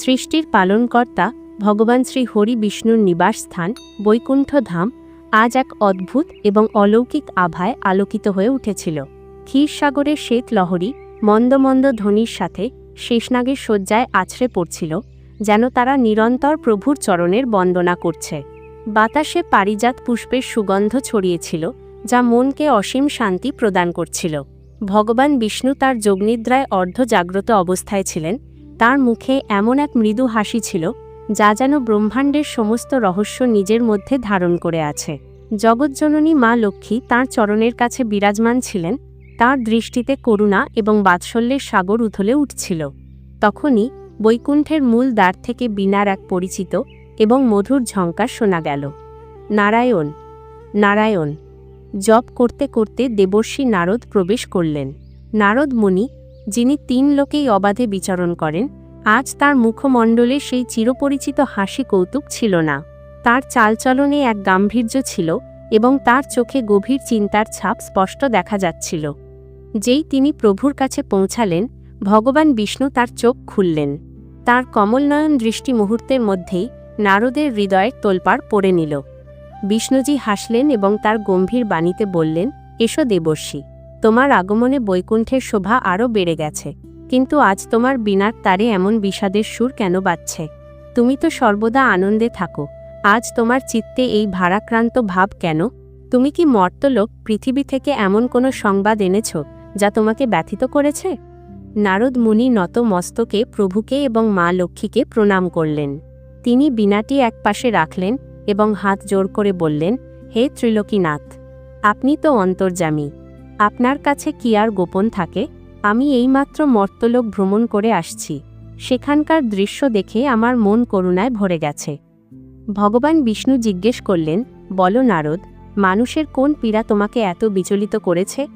সৃষ্টির পালনকর্তা ভগবান শ্রী হরি বিষ্ণুর নিবাস স্থান বৈকুণ্ঠ ধাম আজ এক অদ্ভুত এবং অলৌকিক আভায় আলোকিত হয়ে উঠেছিল। ক্ষীরসাগরের শ্বেত লহরী মন্দ মন্দ ধ্বনির সাথে শেষনাগের শয্যায় আছড়ে পড়ছিল, যেন তারা নিরন্তর প্রভুর চরণের বন্দনা করছে। বাতাসে পারিজাত পুষ্পের সুগন্ধ ছড়িয়েছিল, যা মনকে অসীম শান্তি প্রদান করছিল। ভগবান বিষ্ণু তার যোগনিদ্রায় অর্ধ জাগ্রত অবস্থায় ছিলেন তার মুখে এমন এক মৃদু হাসি ছিল, যা যেন ব্রহ্মাণ্ডের সমস্ত রহস্য নিজের মধ্যে ধারণ করে আছে। জগজ্জননী মা লক্ষ্মী তাঁর চরণের কাছে বিরাজমান ছিলেন, তার দৃষ্টিতে করুণা এবং বাৎসল্যের সাগর উথলে উঠছিল। তখনই বৈকুণ্ঠের মূল দ্বার থেকে বিনার এক পরিচিত এবং মধুর ঝঙ্কার শোনা গেল। নারায়ণ নারায়ণ। জপ করতে করতে দেবর্ষী নারদ প্রবেশ করলেন। নারদ মুনি যিনি তিন লোকেই অবাধে বিচরণ করেন, আজ তার মুখমণ্ডলে সেই চিরপরিচিত হাসি কৌতুক ছিল না। তার চালচলনে এক গাম্ভীর্য ছিল এবং তার চোখে গভীর চিন্তার ছাপ স্পষ্ট দেখা যাচ্ছিল। যেই তিনি প্রভুর কাছে পৌঁছালেন, ভগবান বিষ্ণু তার চোখ খুললেন। তার কমলনয়ন দৃষ্টি মুহূর্তের মধ্যেই নারদের হৃদয়ের তোলপাড় পড়ে নিল। বিষ্ণুজি হাসলেন এবং তার গম্ভীর বাণীতে বললেন, এসো দেবর্ষী। তোমার আগমনে বৈকুণ্ঠের শোভা আরও বেড়ে গেছে। কিন্তু আজ তোমার বিনার তারে এমন বিষাদের সুর কেন বাজছে? তুমি তো সর্বদা আনন্দে থাকো। আজ তোমার চিত্তে এই ভারাক্রান্ত ভাব কেন? তুমি কি মর্তলোক, পৃথিবী থেকে এমন কোনো সংবাদ এনেছ, যা তোমাকে ব্যথিত করেছে? নারদ মুনি নত মস্তকে প্রভুকে এবং মা লক্ষ্মীকে প্রণাম করলেন। তিনি বিনাটি একপাশে রাখলেন এবং হাত জোর করে বললেন, হে ত্রিলোকীনাথ, আপনি তো অন্তর্যামী। আপনার কাছে কি আর গোপন থাকে? আমি এইমাত্র মর্তলোক ভ্রমণ করে আসছি। সেখানকার দৃশ্য দেখে আমার মন করুণায় ভরে গেছে। ভগবান বিষ্ণু জিজ্ঞেস করলেন, বলো নারদ, মানুষের কোন পীড়া তোমাকে এত বিচলিত করেছে?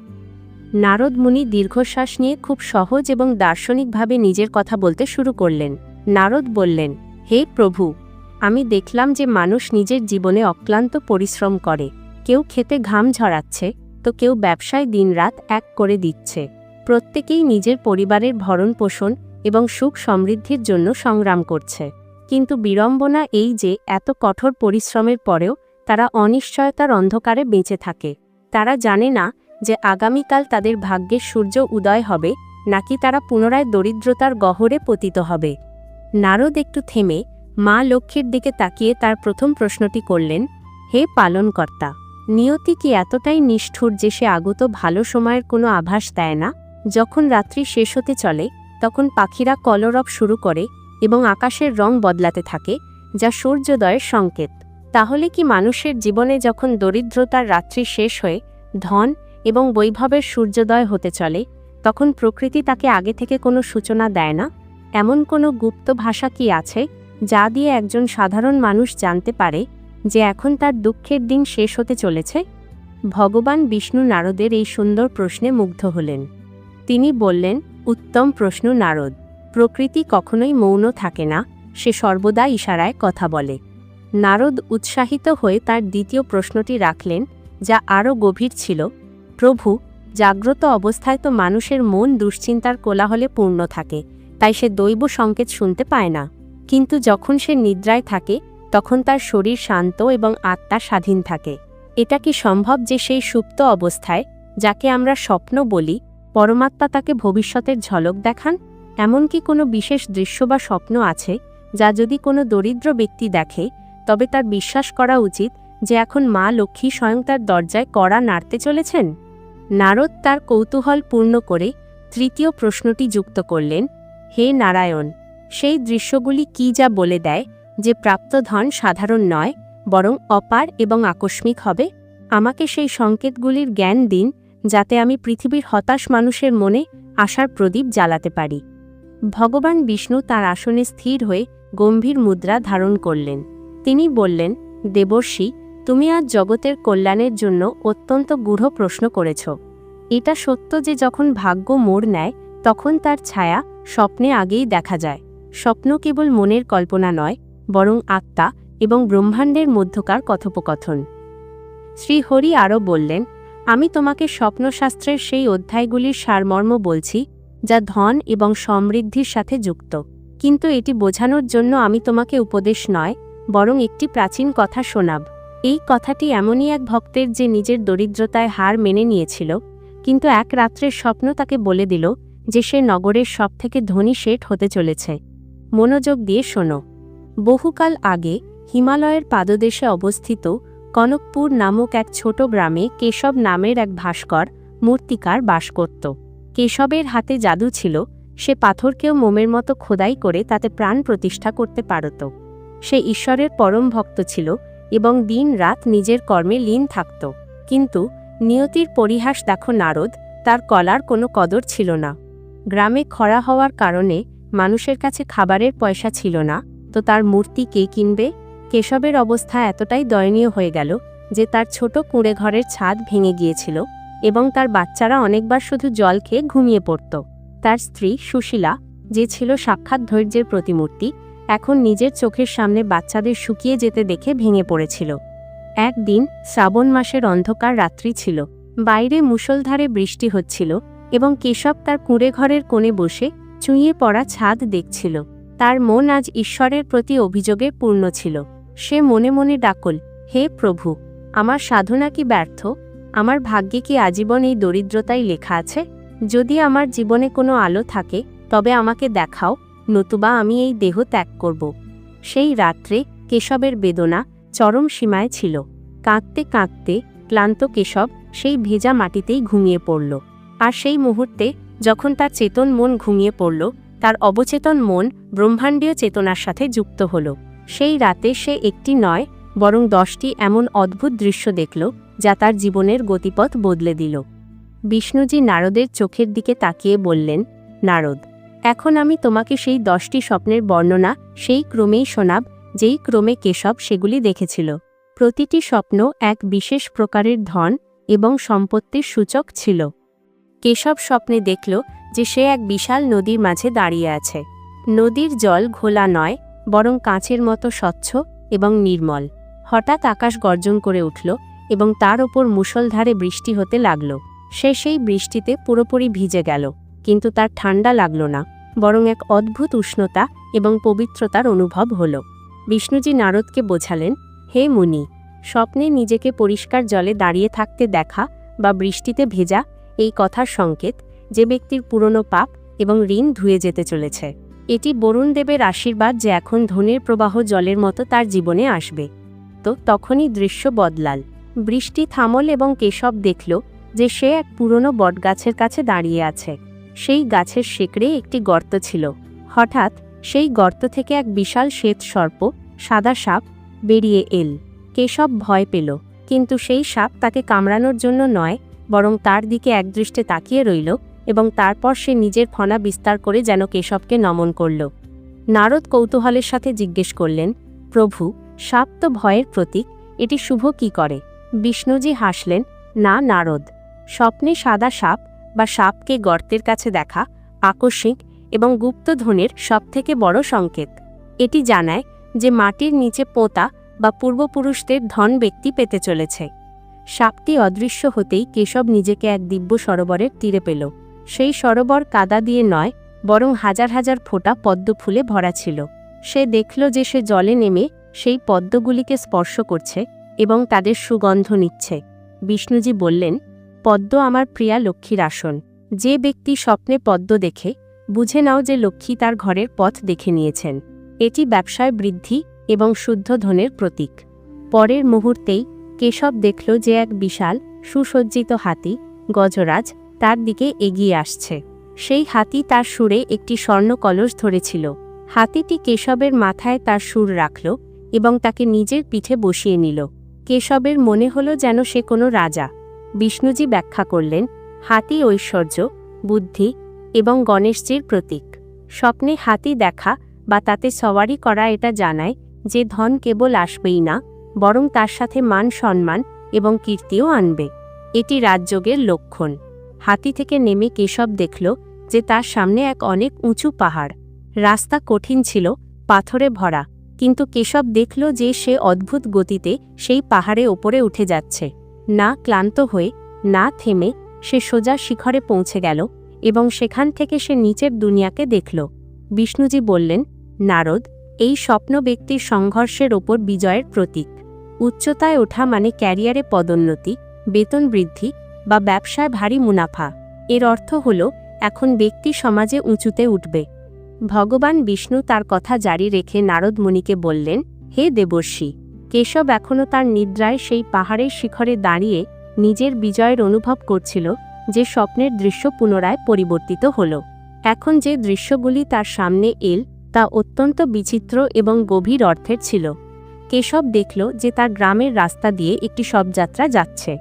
নারদ মুনি দীর্ঘশ্বাস নিয়ে খুব সহজ এবং দার্শনিকভাবে নিজের কথা বলতে শুরু করলেন। নারদ বললেন, হে প্রভু, আমি দেখলাম যে মানুষ নিজের জীবনে অক্লান্ত পরিশ্রম করে। কেউ খেতে ঘাম ঝরাচ্ছে তো কেউ ব্যবসায় দিনরাত এক করে দিচ্ছে। প্রত্যেকেই নিজের পরিবারের ভরণ পোষণ এবং সুখ সমৃদ্ধির জন্য সংগ্রাম করছে। কিন্তু বিড়ম্বনা এই যে এত কঠোর পরিশ্রমের পরেও তারা অনিশ্চয়তার অন্ধকারে বেঁচে থাকে। তারা জানে না যে আগামীকাল তাদের ভাগ্যের সূর্য উদয় হবে নাকি তারা পুনরায় দরিদ্রতার গহরে পতিত হবে। নারদ একটু থেমে মা লক্ষ্মীর দিকে তাকিয়ে তার প্রথম প্রশ্নটি করলেন, হে পালনকর্তা নিয়তি কি এতটাই নিষ্ঠুর যে সে আগত ভালো সময়ের কোনো আভাস দেয় না? যখন রাত্রি শেষ হতে চলে, তখন পাখিরা কলরব শুরু করে এবং আকাশের রং বদলাতে থাকে, যা সূর্যোদয়ের সংকেত। তাহলে কি মানুষের জীবনে যখন দরিদ্রতার রাত্রি শেষ হয়ে ধন এবং বৈভবের সূর্যোদয় হতে চলে, তখন প্রকৃতি তাকে আগে থেকে কোনো সূচনা দেয় না? এমন কোনো গুপ্ত ভাষা কি আছে, যা দিয়ে একজন সাধারণ মানুষ জানতে পারে যে এখন তার দুঃখের দিন শেষ হতে চলেছে, ভগবান বিষ্ণু নারদের এই সুন্দর প্রশ্নে মুগ্ধ হলেন। তিনি বললেন, উত্তম প্রশ্ন নারদ, প্রকৃতি কখনোই মৌন থাকে না, সে সর্বদা ইশারায় কথা বলে। নারদ উৎসাহিত হয়ে তার দ্বিতীয় প্রশ্নটি রাখলেন, যা আরও গভীর ছিল, প্রভু, জাগ্রত অবস্থায় তো মানুষের মন দুশ্চিন্তার কোলাহলে পূর্ণ থাকে, তাই সে দৈব সংকেত শুনতে পায় না। কিন্তু যখন সে নিদ্রায় থাকে তখন তার শরীর শান্ত এবং আত্মা স্বাধীন থাকে। এটা কি সম্ভব যে সেই সুপ্ত অবস্থায়, যাকে আমরা স্বপ্ন বলি, পরমাত্মা তাকে ভবিষ্যতের ঝলক দেখান? এমন কি কোনো বিশেষ দৃশ্য বা স্বপ্ন আছে, যা যদি কোনো দরিদ্র ব্যক্তি দেখে, তবে তার বিশ্বাস করা উচিত যে এখন মা লক্ষ্মী স্বয়ং তার দরজায় কড়া নাড়তে চলেছেন? নারদ তার কৌতূহল পূর্ণ করে তৃতীয় প্রশ্নটি যুক্ত করলেন, হে নারায়ণ, সেই দৃশ্যগুলি কি যা বলে দেয়? যে প্রাপ্ত ধন সাধারণ নয়, বরং অপার এবং আকস্মিক হবে। আমাকে সেই সংকেতগুলির জ্ঞান দিন, যাতে আমি পৃথিবীর হতাশ মানুষের মনে আশার প্রদীপ জ্বালাতে পারি। ভগবান বিষ্ণু তার আসনে স্থির হয়ে গম্ভীর মুদ্রা ধারণ করলেন। তিনি বললেন, দেবর্ষী, তুমি আজ জগতের কল্যাণের জন্য অত্যন্ত গূঢ় প্রশ্ন করেছ। এটা সত্য যে যখন ভাগ্য মোড় নেয়, তখন তার ছায়া স্বপ্নে আগেই দেখা যায়। স্বপ্ন কেবল মনের কল্পনা নয় বরং আত্মা এবং ব্রহ্মাণ্ডের মধ্যকার কথোপকথন। শ্রীহরি আরও বললেন, আমি তোমাকে স্বপ্নশাস্ত্রের সেই অধ্যায়গুলির সারমর্ম বলছি, যা ধন এবং সমৃদ্ধির সাথে যুক্ত। কিন্তু এটি বোঝানোর জন্য আমি তোমাকে উপদেশ নয়, বরং একটি প্রাচীন কথা শোনাব। এই কথাটি এমনই এক ভক্তের যে নিজের দরিদ্রতায় হার মেনে নিয়েছিল, কিন্তু এক রাত্রের স্বপ্ন তাকে বলে দিল যে সে নগরের সবথেকে ধনী শেঠ হতে চলেছে। মনোযোগ দিয়ে শোনো। বহুকাল আগে হিমালয়ের পাদদেশে অবস্থিত কনকপুর নামক এক ছোট গ্রামে কেশব নামের এক ভাস্কর মূর্তিকার বাস করত। কেশবের হাতে জাদু ছিল, সে পাথরকেও মোমের মতো খোদাই করে তাতে প্রাণ প্রতিষ্ঠা করতে পারত। সে ঈশ্বরের পরম ভক্ত ছিল এবং দিন রাত নিজের কর্মে লীন থাকত। কিন্তু নিয়তির পরিহাস দেখো নারদ, তার কলার কোনো কদর ছিল না। গ্রামে খরা হওয়ার কারণে মানুষের কাছে খাবারের পয়সা ছিল না তো তার মূর্তি কে কিনবে? কেশবের অবস্থা এতটাই দয়নীয় হয়ে গেল যে তার ছোট কুঁড়ে ঘরের ছাদ ভেঙে গিয়েছিল এবং তার বাচ্চারা অনেকবার শুধু জল খেয়ে ঘুমিয়ে পড়ত। তার স্ত্রী সুশীলা, যে ছিল সাক্ষাৎ ধৈর্যের প্রতিমূর্তি, এখন নিজের চোখের সামনে বাচ্চাদের শুকিয়ে যেতে দেখে ভেঙে পড়েছিল। একদিন শ্রাবণ মাসের অন্ধকার রাত্রি ছিল। বাইরে মুষলধারে বৃষ্টি হচ্ছিল এবং কেশব তার কুঁড়ে ঘরের কোণে বসে চুঁইয়ে পড়া ছাদ দেখছিল। তার মন আজ ঈশ্বরের প্রতি অভিযোগে পূর্ণ ছিল। সে মনে মনে ডাকল, হে প্রভু, আমার সাধনা কি ব্যর্থ? আমার ভাগ্যে কি আজীবন এই দরিদ্রতাই লেখা আছে? যদি আমার জীবনে কোনো আলো থাকে, তবে আমাকে দেখাও, নতুবা আমি এই দেহ ত্যাগ করব। সেই রাত্রে কেশবের বেদনা চরম সীমায় ছিল। কাঁদতে কাঁদতে ক্লান্ত কেশব সেই ভেজা মাটিতেই ঘুমিয়ে পড়ল। আর সেই মুহূর্তে যখন তার চেতন মন ঘুমিয়ে পড়ল তার অবচেতন মন ব্রহ্মাণ্ডীয় চেতনার সাথে যুক্ত হল। সেই রাতে সে একটি নয়, বরং দশটি এমন অদ্ভুত দৃশ্য দেখল, যা তার জীবনের গতিপথ বদলে দিল। বিষ্ণুজি নারদের চোখের দিকে তাকিয়ে বললেন, নারদ, এখন আমি তোমাকে সেই দশটি স্বপ্নের বর্ণনা, সেই ক্রমেই শোনাব, যেই ক্রমে কেশব সেগুলি দেখেছিল। প্রতিটি স্বপ্ন এক বিশেষ প্রকারের ধন এবং সম্পত্তির সূচক ছিল। কেশব স্বপ্নে দেখল যে সে এক বিশাল নদীর মাঝে দাঁড়িয়ে আছে। নদীর জল ঘোলা নয়, বরং কাঁচের মতো স্বচ্ছ এবং নির্মল। হঠাৎ আকাশ গর্জন করে উঠল এবং তার ওপর মুষলধারে বৃষ্টি হতে লাগল। সে সেই বৃষ্টিতে পুরোপুরি ভিজে গেল, কিন্তু তার ঠান্ডা লাগল না, বরং এক অদ্ভুত উষ্ণতা এবং পবিত্রতার অনুভব হল। বিষ্ণুজি নারদকে বোঝালেন, হে মুনি, স্বপ্নে নিজেকে পরিষ্কার জলে দাঁড়িয়ে থাকতে দেখা বা বৃষ্টিতে ভেজা এই কথার সংকেত যে ব্যক্তির পুরনো পাপ এবং ঋণ ধুয়ে যেতে চলেছে। এটি বরুণ দেবের আশীর্বাদ যে এখন ধনের প্রবাহ জলের মতো তার জীবনে আসবে। তো তখনই দৃশ্য বদলাল। বৃষ্টি থামল এবং কেশব দেখল যে সে এক পুরনো বটগাছের কাছে দাঁড়িয়ে আছে। সেই গাছের শেকড়ে একটি গর্ত ছিল। হঠাৎ সেই গর্ত থেকে এক বিশাল শ্বেত সর্প, সাদা সাপ বেরিয়ে এল। কেশব ভয় পেল, কিন্তু সেই সাপ তাকে কামড়ানোর জন্য নয়, বরং তার দিকে একদৃষ্টে তাকিয়ে রইল এবং তারপর সে নিজের ফনা বিস্তার করে যেন কেশবকে নমন করল। নারদ কৌতূহলের সাথে জিজ্ঞেস করলেন, প্রভু, সাপ তো ভয়ের প্রতীক, এটি শুভ কি করে? বিষ্ণুজি হাসলেন, না, নারদ, স্বপ্নে সাদা সাপ বা সাপকে গর্তের কাছে দেখা আকস্মিক এবং গুপ্তধনের সবথেকে বড় সংকেত। এটি জানায় যে মাটির নিচে পোতা বা পূর্বপুরুষদের ধন ব্যক্তি পেতে চলেছে। সাপটি অদৃশ্য হতেই কেশব নিজেকে এক দিব্য সরোবরের তীরে পেল। সেই সরোবর কাদা দিয়ে নয়, বরং হাজার হাজার ফোঁটা পদ্ম ফুলে ভরা ছিল। সে দেখল যে সে জলে নেমে সেই পদ্মগুলিকে স্পর্শ করছে এবং তাদের সুগন্ধ নিচ্ছে। বিষ্ণুজি বললেন, পদ্ম আমার প্রিয়া লক্ষ্মীর আসন। যে ব্যক্তি স্বপ্নে পদ্ম দেখে, বুঝে নাও যে লক্ষ্মী তার ঘরের পথ দেখে নিয়েছেন। এটি ব্যবসায় বৃদ্ধি এবং শুদ্ধ ধনের প্রতীক। পরের মুহূর্তেই কেশব দেখল যে এক বিশাল, সুসজ্জিত হাতি, গজরাজ তার দিকে এগিয়ে আসছে। সেই হাতি তার সুরে একটি স্বর্ণ কলস ধরেছিল। হাতিটি কেশবের মাথায় তার সুর রাখল এবং তাকে নিজের পিঠে বসিয়ে নিল। কেশবের মনে হলো যেন সে কোনো রাজা। বিষ্ণুজি ব্যাখ্যা করলেন, হাতি ঐশ্বর্য, বুদ্ধি এবং গণেশজির প্রতীক। স্বপ্নে হাতি দেখা বা তাতে সওয়ারি করা এটা জানায় যে ধন কেবল আসবেই না, বরং তার সাথে মান সম্মান এবং কীর্তিও আনবে। এটি রাজযোগের লক্ষণ। হাতি থেকে নেমে কেশব দেখল যে তার সামনে এক অনেক উঁচু পাহাড়। রাস্তা কঠিন ছিল, পাথরে ভরা, কিন্তু কেশব দেখল যে সে অদ্ভুত গতিতে সেই পাহাড়ে ওপরে উঠে যাচ্ছে। না ক্লান্ত হয়ে, না থেমে, সে সোজা শিখরে পৌঁছে গেল এবং সেখান থেকে সে নিচের দুনিয়াকে দেখল। বিষ্ণুজি বললেন, নারদ, এই স্বপ্ন ব্যক্তির সংঘর্ষের ওপর বিজয়ের প্রতীক। উচ্চতায় ওঠা মানে ক্যারিয়ারে পদোন্নতি, বেতন বৃদ্ধি বা ব্যবসায় ভারী মুনাফা। এর অর্থ হল, এখন ব্যক্তি সমাজে উঁচুতে উঠবে। ভগবান বিষ্ণু তার কথা জারি রেখে নারদ মুনিকে বললেন, হে দেবর্ষি, কেশব এখনও তার নিদ্রায় সেই পাহাড়ের শিখরে দাঁড়িয়ে নিজের বিজয়ের অনুভব করছিল, যে স্বপ্নের দৃশ্য পুনরায় পরিবর্তিত হল। এখন যে দৃশ্যগুলি তার সামনে এল, তা অত্যন্ত বিচিত্র এবং গভীর অর্থের ছিল। কেশব দেখল যে তার গ্রামের রাস্তা দিয়ে একটি শবযাত্রা যাচ্ছে।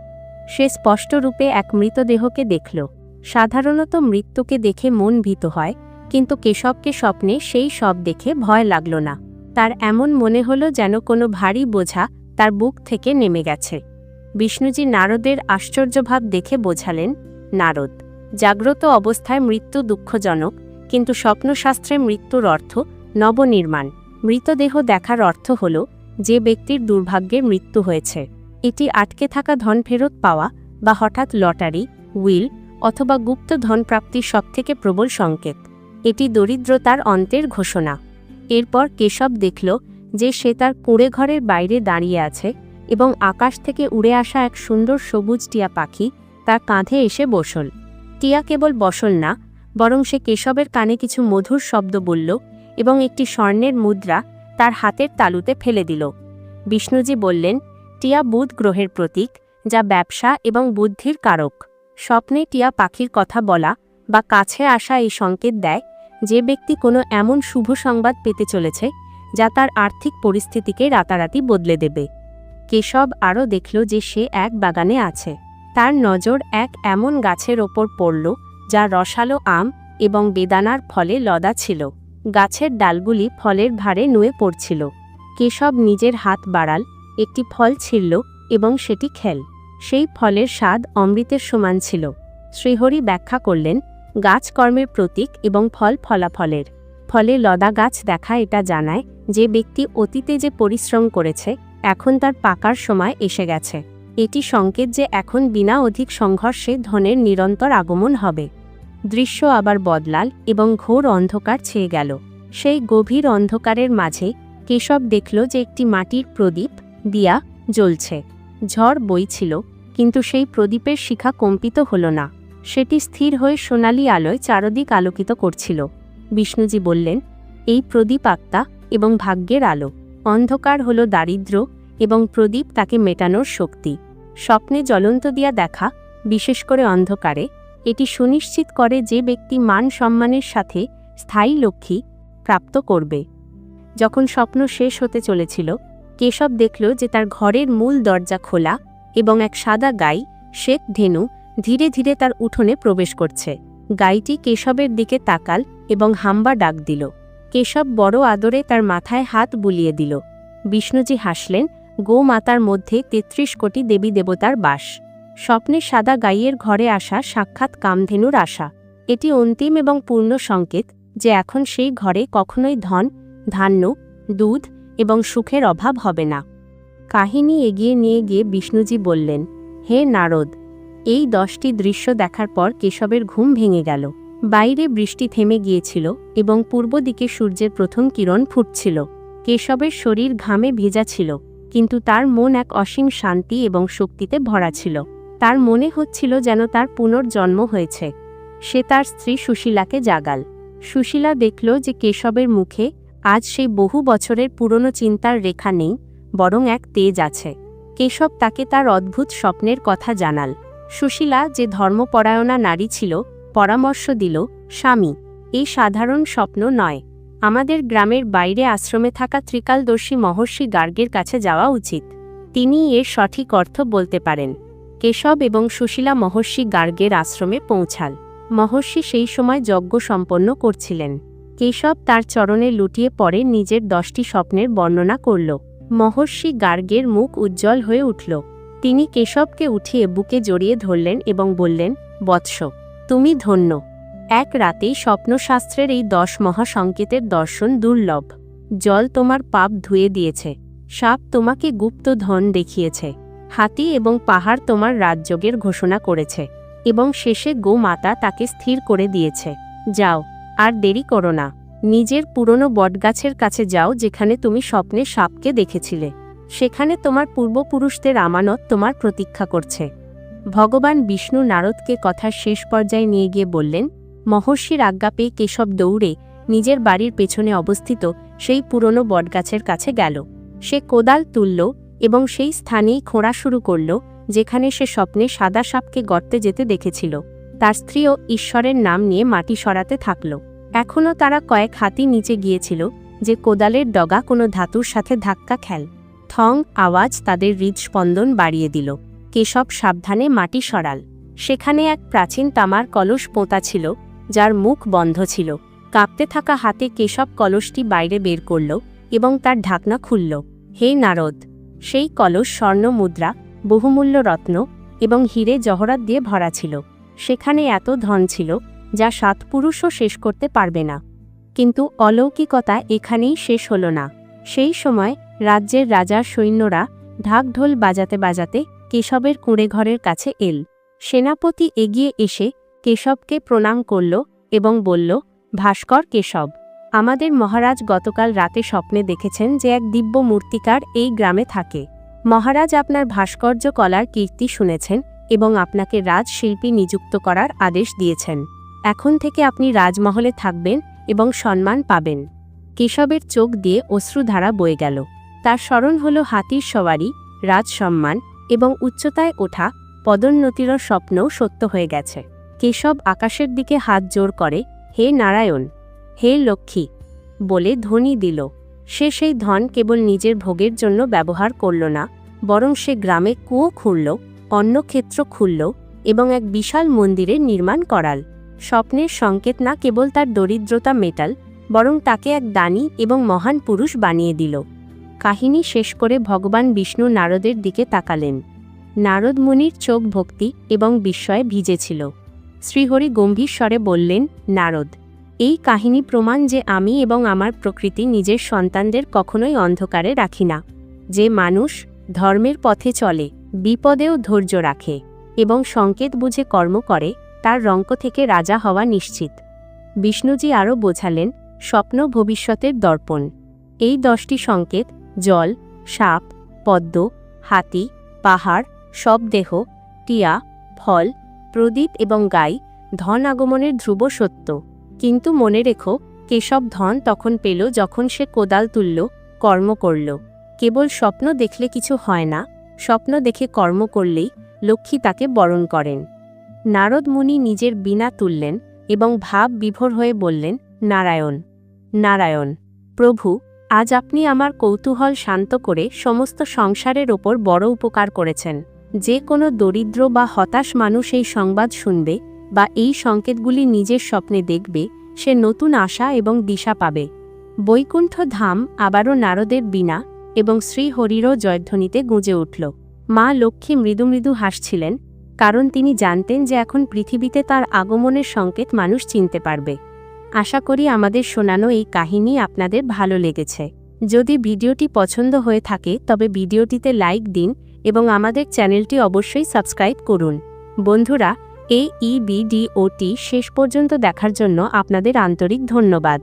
সে স্পষ্টরূপে এক মৃতদেহকে দেখল। সাধারণত মৃত্যুকে দেখে মন ভীত হয়, কিন্তু কেশবকে স্বপ্নে সেই সব দেখে ভয় লাগল না। তার এমন মনে হলো যেন কোনো ভারী বোঝা তার বুক থেকে নেমে গেছে। বিষ্ণুজি নারদের আশ্চর্যভাব দেখে বোঝালেন, নারদ, জাগ্রত অবস্থায় মৃত্যু দুঃখজনক, কিন্তু স্বপ্নশাস্ত্রে মৃত্যুর অর্থ নবনির্মাণ। মৃতদেহ দেখার অর্থ হল, যে ব্যক্তির দুর্ভাগ্যে মৃত্যু হয়েছে। এটি আটকে থাকা ধন ফেরত পাওয়া বা হঠাৎ লটারি, উইল অথবা গুপ্ত ধন প্রাপ্তির সবথেকে প্রবল সংকেত। এটি দরিদ্রতার অন্তের ঘোষণা। এরপর কেশব দেখল যে সে তার কুঁড়ে ঘরের বাইরে দাঁড়িয়ে আছে এবং আকাশ থেকে উড়ে আসা এক সুন্দর সবুজ টিয়া পাখি তার কাঁধে এসে বসল। টিয়া কেবল বসল না, বরং সে কেশবের কানে কিছু মধুর শব্দ বলল এবং একটি স্বর্ণের মুদ্রা তার হাতের তালুতে ফেলে দিল। বিষ্ণুজি বললেন টিয়া বুধ গ্রহের প্রতীক, যা ব্যবসা এবং বুদ্ধির কারক। স্বপ্নে টিয়া পাখির কথা বলা বা কাছে আসা এই সংকেত দেয় যে ব্যক্তি কোনো এমন শুভ সংবাদ পেতে চলেছে যা তার আর্থিক পরিস্থিতিকে রাতারাতি বদলে দেবে। কেশব আরও দেখল যে সে এক বাগানে আছে। তার নজর এক এমন গাছের ওপর পড়ল যা রসালো আম এবং বেদানার ফলে লদা ছিল। গাছের ডালগুলি ফলের ভারে নুয়ে পড়ছিল। কেশব নিজের হাত বাড়াল একটি ফল ছিঁড়ল এবং সেটি খেল। সেই ফলের স্বাদ অমৃতের সমান ছিল। শ্রীহরি ব্যাখ্যা করলেন, গাছ কর্মের প্রতীক এবং ফল ফলাফলের। ফলে লদা গাছ দেখা এটা জানায়, যে ব্যক্তি অতীতে যে পরিশ্রম করেছে, এখন তার পাকার সময় এসে গেছে। এটি সংকেত যে এখন বিনা অধিক সংঘর্ষে ধনের নিরন্তর আগমন হবে। দৃশ্য আবার বদলাল এবং ঘোর অন্ধকার ছেয়ে গেল। সেই গভীর অন্ধকারের মাঝে কেশব দেখল যে একটি মাটির প্রদীপ দিয়া জ্বলছে। ঝড় বইছিল, কিন্তু সেই প্রদীপের শিখা কম্পিত হল না। সেটি স্থির হয়ে সোনালি আলোয় চারদিক আলোকিত করছিল। বিষ্ণুজি বললেন, এই প্রদীপ আত্মা এবং ভাগ্যের আলো। অন্ধকার হল দারিদ্র্য এবং প্রদীপ তাকে মেটানোর শক্তি। স্বপ্নে জ্বলন্ত দিয়া দেখা, বিশেষ করে অন্ধকারে, এটি সুনিশ্চিত করে যে ব্যক্তি মান সম্মানের সাথে স্থায়ী লক্ষ্মী প্রাপ্ত করবে। যখন স্বপ্ন শেষ হতে চলেছিল কেশব দেখল যে তার ঘরের মূল দরজা খোলা এবং এক সাদা গাই শেখ ধেনু, ধীরে ধীরে তার উঠোনে প্রবেশ করছে। গাইটি কেশবের দিকে তাকাল এবং হাম্বা ডাক দিল। কেশব বড় আদরে তার মাথায় হাত বুলিয়ে দিল। বিষ্ণুজি হাসলেন, গো মাতার মধ্যে তেত্রিশ কোটি দেবী দেবতার বাস। স্বপ্নে সাদা গাইয়ের ঘরে আসা সাক্ষাৎ কামধেনুর আশা। এটি অন্তিম এবং পূর্ণ সংকেত যে এখন সেই ঘরে কখনোই ধন, ধান্য, দুধ এবং সুখের অভাব হবে না। কাহিনী এগিয়ে নিয়ে গিয়ে বিষ্ণুজি বললেন, হে নারদ, এই দশটি দৃশ্য দেখার পর কেশবের ঘুম ভেঙে গেল। বাইরে বৃষ্টি থেমে গিয়েছিল এবং পূর্ব দিকে সূর্যের প্রথম কিরণ ফুটছিল। কেশবের শরীর ঘামে ভেজা ছিল, কিন্তু তার মন এক অসীম শান্তি এবং শক্তিতে ভরা ছিল। তার মনে হচ্ছিল যেন তার পুনর্জন্ম হয়েছে। সে তার স্ত্রী সুশীলাকে জাগাল। সুশীলা দেখল যে কেশবের মুখে আজ সেই বহু বছরের পুরনো চিন্তার রেখা নেই, বরং এক তেজ আছে। কেশব তাকে তার অদ্ভুত স্বপ্নের কথা জানাল। সুশীলা যে ধর্মপরায়ণা নারী ছিল, পরামর্শ দিল, স্বামী, এই সাধারণ স্বপ্ন নয়। আমাদের গ্রামের বাইরে আশ্রমে থাকা ত্রিকালদর্শী মহর্ষি গার্গের কাছে যাওয়া উচিত। তিনি এর সঠিক অর্থ বলতে পারেন। কেশব এবং সুশীলা মহর্ষি গার্গের আশ্রমে পৌঁছাল। মহর্ষি সেই সময় যজ্ঞ সম্পন্ন করছিলেন। কেশব তার চরণে লুটিয়ে পড়ে নিজের দশটি স্বপ্নের বর্ণনা করল। মহর্ষি গার্গের মুখ উজ্জ্বল হয়ে উঠল। তিনি কেশবকে উঠিয়ে বুকে জড়িয়ে ধরলেন এবং বললেন, বৎস, তুমি ধন্য। এক রাতেই স্বপ্নশাস্ত্রের এই দশ মহাসংকেতের দর্শন দুর্লভ। জল তোমার পাপ ধুয়ে দিয়েছে। সাপ তোমাকে গুপ্ত ধন দেখিয়েছে। হাতি এবং পাহাড় তোমার রাজযোগের ঘোষণা করেছে। এবং শেষে গো মাতা তাকে স্থির করে দিয়েছে। যাও আর দেরি করো না। নিজের পুরনো বটগাছের কাছে যাও যেখানে তুমি স্বপ্নে সাপকে দেখেছিলে। সেখানে তোমার পূর্বপুরুষদের আমানত তোমার প্রতীক্ষা করছে। ভগবান বিষ্ণু নারদকে কথার শেষ পর্যায়ে নিয়ে গিয়ে বললেন, মহর্ষির আজ্ঞা পেয়ে কেশব দৌড়ে নিজের বাড়ির পেছনে অবস্থিত সেই পুরনো বটগাছের কাছে গেল। সে কোদাল তুলল এবং সেই স্থানেই খোঁড়া শুরু করল, যেখানে সে স্বপ্নে সাদা সাপকে গর্তে যেতে দেখেছিল। তার স্ত্রীও ঈশ্বরের নাম নিয়ে মাটি সরাতে থাকল। এখনও তারা কয়েক হাতি নিচে গিয়েছিল, যে কোদালের ডগা কোনো ধাতুর সাথে ধাক্কা খেল। থং আওয়াজ তাদের হৃদস্পন্দন বাড়িয়ে দিল। কেশব সাবধানে মাটি সরাল। সেখানে এক প্রাচীন তামার কলস পোঁতা ছিল, যার মুখ বন্ধ ছিল। কাঁপতে থাকা হাতে কেশব কলসটি বাইরে বের করল এবং তার ঢাকনা খুলল। হে নারদ! সেই কলস স্বর্ণ মুদ্রা, বহুমূল্য রত্ন এবং হীরে জহরাত দিয়ে ভরা ছিল। সেখানে এত ধন ছিল যা সাত পুরুষও শেষ করতে পারবে না। কিন্তু অলৌকিকতা এখানেই শেষ হল না। সেই সময় রাজ্যের রাজার সৈন্যরা ঢাকঢোল বাজাতে বাজাতে কেশবের কুঁড়ে ঘরের কাছে এল। সেনাপতি এগিয়ে এসে কেশবকে প্রণাম করল এবং বলল, ভাস্কর কেশব, আমাদের মহারাজ গতকাল রাতে স্বপ্নে দেখেছেন যে এক দিব্য মূর্তিকার এই গ্রামে থাকে। মহারাজ আপনার ভাস্কর্য কলার কীর্তি শুনেছেন এবং আপনাকে রাজশিল্পী নিযুক্ত করার আদেশ দিয়েছেন। এখন থেকে আপনি রাজমহলে থাকবেন এবং সম্মান পাবেন। কেশবের চোখ দিয়ে অশ্রুধারা বয়ে গেল। তার স্মরণ হল হাতির সওয়ারি রাজসম্মান এবং উচ্চতায় ওঠা পদোন্নতির স্বপ্নও সত্য হয়ে গেছে। কেশব আকাশের দিকে হাত জোর করে, হে নারায়ণ! হে লক্ষ্মী! বলে ধ্বনি দিল। সে সেই ধন কেবল নিজের ভোগের জন্য ব্যবহার করল না, বরং সে গ্রামে কুয়ো খুঁড়ল অন্নক্ষেত্র খুলল এবং এক বিশাল মন্দিরের নির্মাণ করাল। স্বপ্নের সংকেত না কেবল তার দরিদ্রতা মেটাল, বরং তাকে এক দানী এবং মহান পুরুষ বানিয়ে দিল। কাহিনী শেষ করে ভগবান বিষ্ণু নারদের দিকে তাকালেন। নারদ মুনির চোখ ভক্তি এবং বিস্ময়ে ভিজেছিল। শ্রীহরি গম্ভীর স্বরে বললেন, নারদ, এই কাহিনী প্রমাণ যে আমি এবং আমার প্রকৃতি নিজের সন্তানদের কখনোই অন্ধকারে রাখি না। যে মানুষ ধর্মের পথে চলে, বিপদেও ধৈর্য রাখে এবং সংকেত বুঝে কর্ম করে তার রঙ্ক থেকে রাজা হওয়া নিশ্চিত। বিষ্ণুজি আরও বোঝালেন, স্বপ্ন ভবিষ্যতের দর্পণ। এই দশটি সংকেত, জল, সাপ, পদ্ম, হাতি, পাহাড় শবদেহ টিয়া, ফল, প্রদীপ এবং গাই, ধন আগমনের ধ্রুব সত্য। কিন্তু মনে রেখো, কেশব ধন তখন পেল যখন সে কোদাল তুলল, কর্ম করল। কেবল স্বপ্ন দেখলে কিছু হয় না, স্বপ্ন দেখে কর্ম করলেই লক্ষ্মী তাকে বরণ করেন। নারদ মুনি নিজের বীণা তুললেন এবং ভাব বিভোর হয়ে বললেন, নারায়ণ নারায়ণ, প্রভু, আজ আপনি আমার কৌতূহল শান্ত করে সমস্ত সংসারের ওপর বড় উপকার করেছেন। যে কোনো দরিদ্র বা হতাশ মানুষ এই সংবাদ শুনবে বা এই সংকেতগুলি নিজের স্বপ্নে দেখবে, সে নতুন আশা এবং দিশা পাবে। বৈকুণ্ঠ ধাম আবারও নারদের বীণা এবং শ্রীহরিরও জয়ধ্বনিতে গুঁজে উঠল। মা লক্ষ্মী মৃদু মৃদু হাসছিলেন কারণ তিনি জানতেন যে এখন পৃথিবীতে তার আগমনের সংকেত মানুষ চিনতে পারবে। আশা করি আমাদের শোনানো এই কাহিনী আপনাদের ভালো লেগেছে। যদি ভিডিওটি পছন্দ হয়ে থাকে, তবে ভিডিওটিতে লাইক দিন এবং আমাদের চ্যানেলটি অবশ্যই সাবস্ক্রাইব করুন। বন্ধুরা, এই ইবিডিওটি শেষ পর্যন্ত দেখার জন্য আপনাদের আন্তরিক ধন্যবাদ।